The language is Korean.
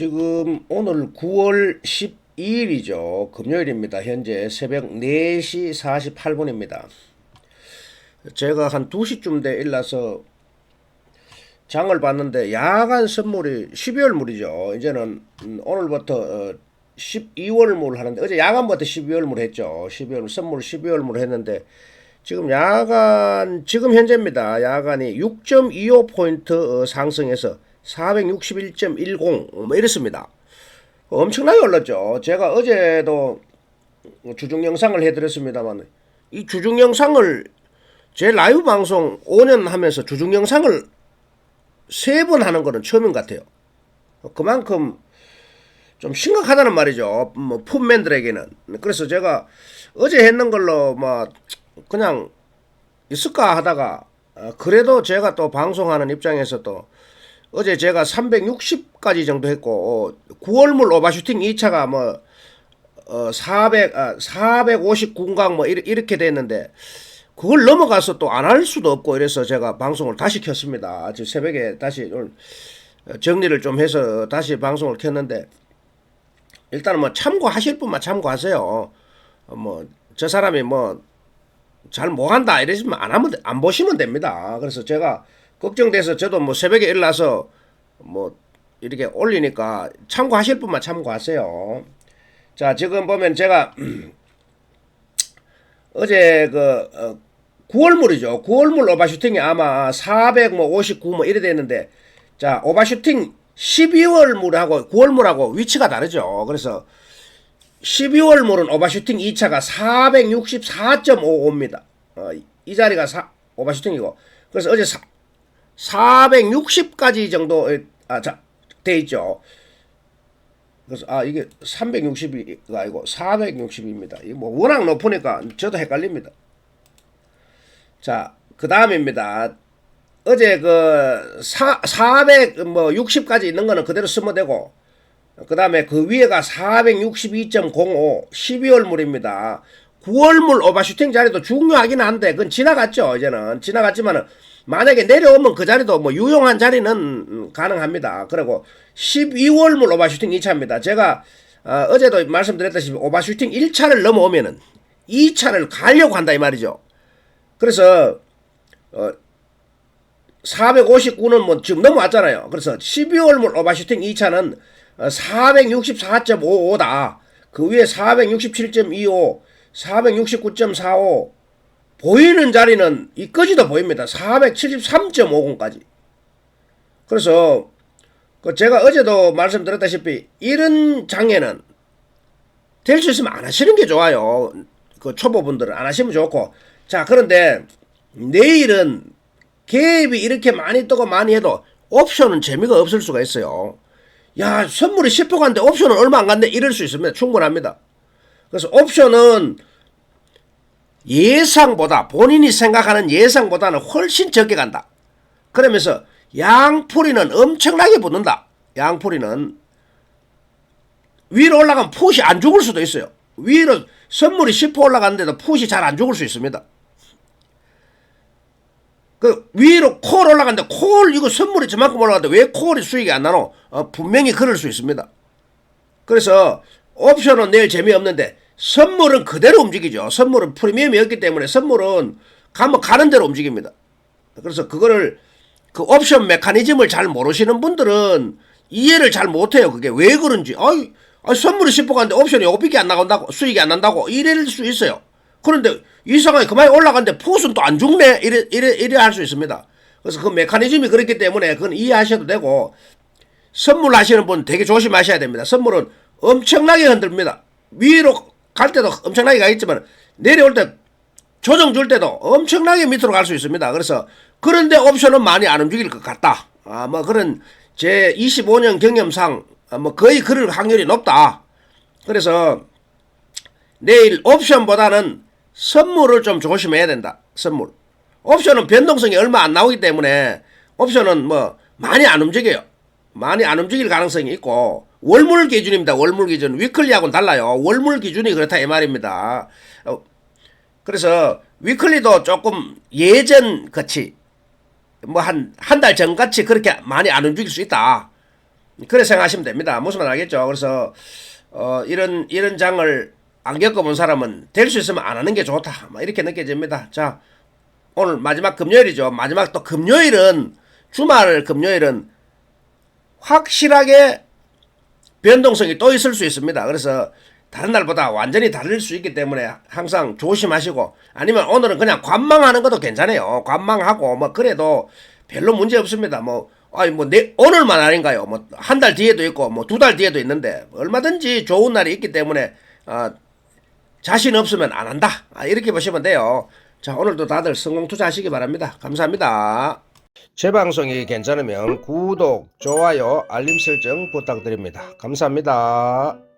지금 오늘 9월 12일이죠. 금요일입니다. 현재 새벽 4시 48분입니다. 제가 한 2시쯤 돼 일어나서 장을 봤는데 야간 선물이 12월 물이죠. 이제는 음, 오늘부터 어, 12월 물 하는데 어제 야간부터 12월 물 했죠. 12월 선물 12월 물 했는데 지금 야간 지금 현재입니다. 야간이 6.25포인트 어, 상승해서 461.10뭐 이렇습니다. 엄청나게 올랐죠. 제가 어제도 주중 영상을 해드렸습니다만 이 주중 영상을 제 라이브 방송 5년 하면서 주중 영상을 세번 하는 거는 처음인 것 같아요. 그만큼 좀 심각하다는 말이죠. 뭐 풋맨들에게는. 그래서 제가 어제 했는 걸로 뭐 그냥 있을까 하다가 어, 그래도 제가 또 방송하는 입장에서 또 어제 제가 360까지 정도 했고 어, 9월물 오버슈팅 2차가 뭐 어, 400, 아, 459강 뭐 이렇- 이렇게 됐는데 그걸 넘어가서 또 안 할 수도 없고 이래서 제가 방송을 다시 켰습니다. 지금 새벽에 다시 오늘 정리를 좀 해서 다시 방송을 켰는데 일단은 뭐 참고하실 분만 참고하세요. 뭐 저 사람이 뭐 잘 못한다 이러시면 안 하면 돼- 안 보시면 됩니다. 그래서 제가 걱정돼서 저도 뭐 새벽에 일어나서 뭐 이렇게 올리니까 참고하실 분만 참고하세요. 자 지금 보면 제가 어제 그 어, 9월물이죠. 9월물 오바슈팅이 아마 459뭐 뭐 이래 됐는데 자 오바슈팅 12월물하고 9월물하고 위치가 다르죠. 그래서 12월물은 오버슈팅 2차가 464.55입니다. 어, 이 자리가 사, 오버슈팅이고 그래서 어제 사, 460까지 정도 아, 자, 돼 있죠. 그래서 아 이게 360이 아니고 460입니다. 이뭐 워낙 높으니까 저도 헷갈립니다. 자, 그 다음입니다. 어제 그 4, 460까지 있는 거는 그대로 쓰면 되고 그 다음에 그 위에가 462.05 12월 물입니다. 9월 물 오버슈팅 자리도 중요하긴 한데 그건 지나갔죠 이제는 지나갔지만은 만약에 내려오면 그 자리도 뭐 유용한 자리는 음, 가능합니다. 그리고 12월물 오버슈팅 2차입니다. 제가 어, 제도 말씀드렸다시피 오버슈팅 1차를 넘어오면은 2차를 가려고 한다 이 말이죠. 그래서 어, 459는 뭐 지금 넘어왔잖아요. 그래서 12월물 오버슈팅 2차는 464.55다. 그 위에 467.25, 469.45 보이는 자리는 이까지도 보입니다. 473.50까지. 그래서 그 제가 어제도 말씀드렸다시피 이런 장애는 될 수 있으면 안 하시는 게 좋아요. 그 초보분들은 안 하시면 좋고. 자, 그런데 내일은 갭이 이렇게 많이 뜨고 많이 해도 옵션은 재미가 없을 수가 있어요. 야, 선물이 10% 간데 옵션은 얼마 안 간대 이럴 수 있습니다. 충분합니다. 그래서 옵션은 예상보다 본인이 생각하는 예상보다는 훨씬 적게 간다. 그러면서 양풀이는 엄청나게 붙는다. 양풀이는 위로 올라가면 풋이 안 죽을 수도 있어요. 위로 선물이 10% 올라가는데도 풋이 잘 안 죽을 수 있습니다. 그 위로 콜 올라갔는데 콜 이거 선물이 저만큼 올라갔는데 왜 콜이 수익이 안 나노? 어, 분명히 그럴 수 있습니다. 그래서 옵션은 내일 재미없는데 선물은 그대로 움직이죠. 선물은 프리미엄이었기 때문에 선물은 가면 가는 대로 움직입니다. 그래서 그거를 그 옵션 메커니즘을 잘 모르시는 분들은 이해를 잘 못해요. 그게 왜 그런지. 아이, 아이 선물이 10% 갔는데 옵션이 5빅이 안 나간다고 수익이 안 난다고 이럴 수 있어요. 그런데 이상하게 그만이 올라갔는데 풋은 또안 죽네 이래 이래 이래 할 수 있습니다. 그래서 그 메커니즘이 그렇기 때문에 그건 이해하셔도 되고 선물 하시는 분 되게 조심하셔야 됩니다. 선물은 엄청나게 흔들립니다. 위로 갈 때도 엄청나게 가겠지만 내려올 때 조정 줄 때도 엄청나게 밑으로 갈 수 있습니다. 그래서 그런데 옵션은 많이 안 움직일 것 같다. 아, 뭐 그런 제 25년 경험상 아, 뭐 거의 그럴 확률이 높다. 그래서 내일 옵션보다는 선물을 좀 조심해야 된다. 선물. 옵션은 변동성이 얼마 안 나오기 때문에 옵션은 뭐 많이 안 움직여요. 많이 안 움직일 가능성이 있고 월물 기준입니다. 월물 기준. 위클리하고는 달라요. 월물 기준이 그렇다 이 말입니다. 어, 그래서 위클리도 조금 예전 같이 뭐 한 한 달 전 같이 그렇게 많이 안 움직일 수 있다. 그래 생각하시면 됩니다. 무슨 말 알겠죠? 그래서 어, 이런 이런 장을 안 겪어본 사람은 될 수 있으면 안 하는 게 좋다. 막 이렇게 느껴집니다. 자, 오늘 마지막 금요일이죠. 마지막 또 금요일은 주말 금요일은 확실하게 변동성이 또 있을 수 있습니다. 그래서 다른 날보다 완전히 다를 수 있기 때문에 항상 조심하시고 아니면 오늘은 그냥 관망하는 것도 괜찮아요. 관망하고 뭐 그래도 별로 문제 없습니다. 뭐 아니 뭐 내 오늘만 아닌가요? 뭐 한 달 뒤에도 있고 뭐 두 달 뒤에도 있는데 얼마든지 좋은 날이 있기 때문에 아 자신 없으면 안 한다. 아, 이렇게 보시면 돼요. 자, 오늘도 다들 성공 투자하시기 바랍니다. 감사합니다. 제 방송이 괜찮으면 구독, 좋아요, 알림 설정 부탁드립니다. 감사합니다.